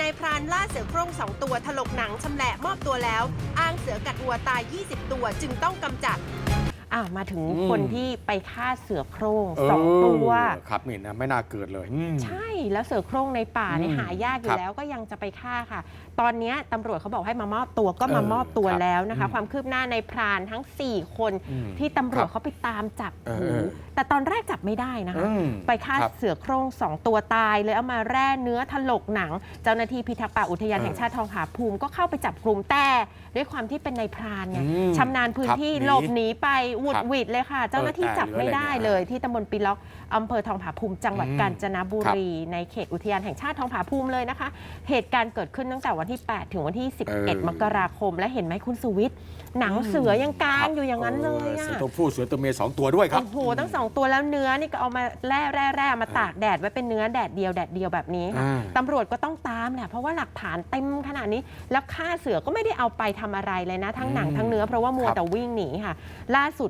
นายพรานล่าเสือโคร่งสองตัวถลกหนังชำแหละมอบตัวแล้ว อ้างเสือกัดวัวตาย 20 ตัวจึงต้องกำจัด อะมาถึงอืมคนที่ไปฆ่าเสือโคร่งสองตัวเออครับนี่นะไม่น่าเกิดเลยอืมใช่แล้วเสือโคร่งในป่าเนี่ยอืมหายากอครัยู่บแล้วก็ยังจะไปฆ่าค่ะ ตอนเนี้ยตำรวจเขาบอกให้มามอบตัวก็มาเออมอบตัวครับแล้วนะคะอืมความคืบหน้าในพรานทั้ง 4 คนอืมที่ตำรวจครับเขาไปตามจับเออหูเออแต่ตอนแรกจับไม่ได้นะคะอืมไปฆ่าครับเสือโคร่งสองตัวตายเลยเอามาแร่เนื้อถลกหนัง เจ้าหน้าที่พิทักษ์ป่าอุทยานเออแห่งชาติทองผาภูมิก็เข้าไปจับกลุ่มแต่ด้วยความที่เป็นนายพรานไงอืมชำนาญพื้นครับที่หนีหลบหนีไปหวุดครับหวิดเลยค่ะ เจ้าหน้าที่เออแต่จับไม่ได้เหลืออะไรเนี่ยเลยที่ตำบลปีล็อกอำเภอทองผาภูมิจังหวัดอืมกาญจนบุครับรี ในเขตอุทยานแห่งชาติทองผาภูมิเลยนะคะ เหตุการณ์เกิดขึ้นตั้งแต่วันที่ 8 ถึงวันที่เออ11 มกราคม และเห็นไหมคุณสุวิทย์หนังเสือยังกลางอยู่อย่างนั้นเลยเสือะอตัวผู้เสือตัวเมียสองตัวด้วยครับโอ้โหทั้งสองตัวแล้วเนื้อนี่ก็เอามาแร่แร่แร่มาตากแดดไว้เป็นเนื้อแดดเดียวแดดเดียวแบบนี้ค่ะอ่าตำรวจก็ต้องตามแหละเพราะว่าหลักฐานเต็มขนาดนี้แล้วฆ่าเสือก็ไม่ได้เอาไปทำอะไรเลยนะ ทั้งหนังอืมทั้งเนื้อเพราะว่ามัวครับแต่วิ่งหนีค่ะ ล่าสุด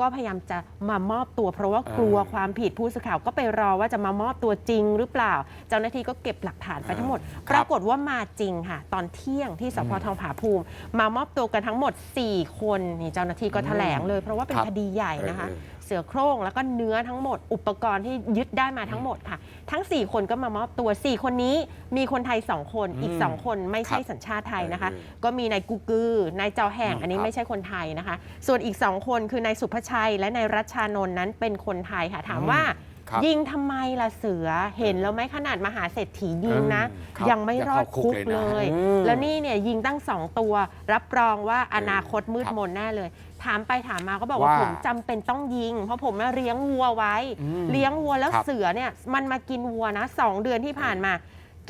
ก็พยายามจะมามอบตัวเพราะว่ากลัวเออความผิดผู้สื่อข่าวก็ไปรอว่าจะมามอบตัวจริงหรือเปล่า เจ้าหน้าที่ก็เก็บหลักฐานไปทั้งหมดครับปรากฏว่ามาจริงค่ะ ตอนเที่ยงที่สพอืมทองผาภูมิ มามอบตัวกันทั้งหมด 4 คนนี่เจ้าหน้าที่ก็แถลงเลย เพราะว่าเป็นครับคดีใหญ่นะคะเออเสือโคร่งแล้วก็เนื้อทั้งหมด อุปกรณ์ที่ยึดได้มาทั้งหมดค่ะ ทั้ง 4 คนก็มามอบตัว 4 คนนี้มีคนไทย 2 คนอีกอืม2คนไม่ใช่ครับสัญชาติไทยนะคะเออก็มีนายกูกือนายเจ้าแห่งอืมอันนี้ครับไม่ใช่คนไทยนะคะ ส่วนอีก 2 คนคือนายสุภชัยและนายรัชชานนท์นั้นเป็นคนไทยค่ะ ถามว่าครับยิงทำไมล่ะเสือเห็นแล้วไหมขนาดมหาเศรษฐียิงนะเออครับยังไม่รอดยังเข้าคุคุกกเลยนะเลย อืมแล้วนี่เนี่ยยิงตั้งสองตัว รับรองว่าอนาคตมืดครับมนแน่เลย ถามไปถามมาก็บอกว่าว่าผมจำเป็นต้องยิง เพราะผมน่ะเลี้ยงวัวไว้ อืมเลี้ยงวัวแล้วครับ เสือเนี่ยมันมากินวัวนะสองเดือนที่ผ่านมา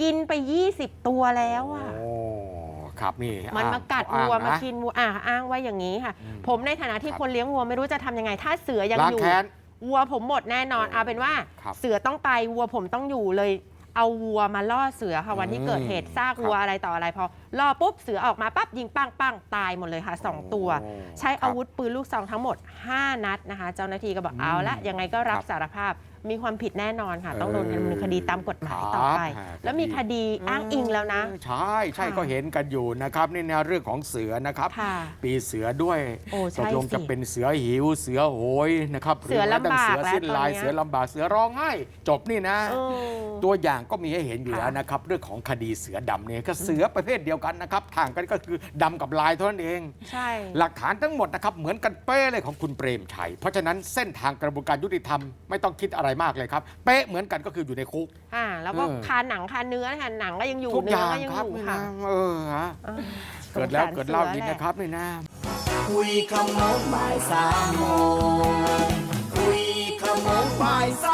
กินไป 20 ตัวแล้วอะ โอ้ ครับนี่มันมากัดอ้งวัวอ้งมานะกินวัวอะอ้างว่าอย่างนี้ค่ะอืมผมในฐานะที่ครับคนเลี้ยงวัวไม่รู้จะทำยังไง ถ้าเสือยังล้างอยู่แค้นวัวผมหมดแน่นอนโอ้เอาเป็นว่าครับเสือต้องไปวัวผมต้องอยู่เลย เอาวัวมาล่อเสือค่ะวันที่เกิดเหตุอืมซากวัวอะไรต่ออะไรพอล่อปุ๊บเสือออกมาปั๊บยิงปังปังตายหมดเลยค่ะสองตัวโอ้ใช้ครับอาวุธปืนลูกซองทั้งหมด 5 นัดนะคะ เจ้าหน้าที่ก็บอกอืมเอาละยังไงก็รับครับสารภาพมีความผิดแน่นอนค่ะ ต้องโดนเออดำเนินคดีตามกฎหมายต่อไปครับแล้วมีคดีอ้างอิงแล้วนะ ใช่ใช่ค่ะก็เห็นกันอยู่นะครับนี่นะเรื่องของเสือนะครับค่ะปีเสือด้วยโอ้ตใช่กลงสิจะเป็นเสือหิวเสือโหยนะครับเสือหรืแม้แต่ลำบากเสือสิ้นลายแล้วตอนเนี้ยเสือลำบากเสือร้องไห้ จบนี่นะเออตัวอย่างก็มีให้เห็นอยู่ค่ะแล้วนะครับ เรื่องของคดีเสือดำเนี่ยก็เสือประเภทเดียวกันนะครับต่างกันก็คือดำกับลายเท่านั้นเอง ใช่ หลักฐานทั้งหมดนะครับเหมือนกันเป๊ะเลยของคุณเปรมชัย เพราะฉะนั้นเส้นทางกระบวนการยุติธรรมไม่ต้องคิดอะไรมากเลยครับเป๊ะเหมือนกันก็คืออยู่ในคุกอ่าแล้วก็เออคาหนังคาเนื้อค่ะหนังก็ยังอยู่ทุกอเนื้อย่างก็ยังคอรับยู่นี่ค่ะนะเออฮะอ่าเกิดแล้วสงสรเกิดเล่าสือนี้แหละนะครับนี่นะคุยขโมงบ่ายสามโมงคุยขโมงบ่ายส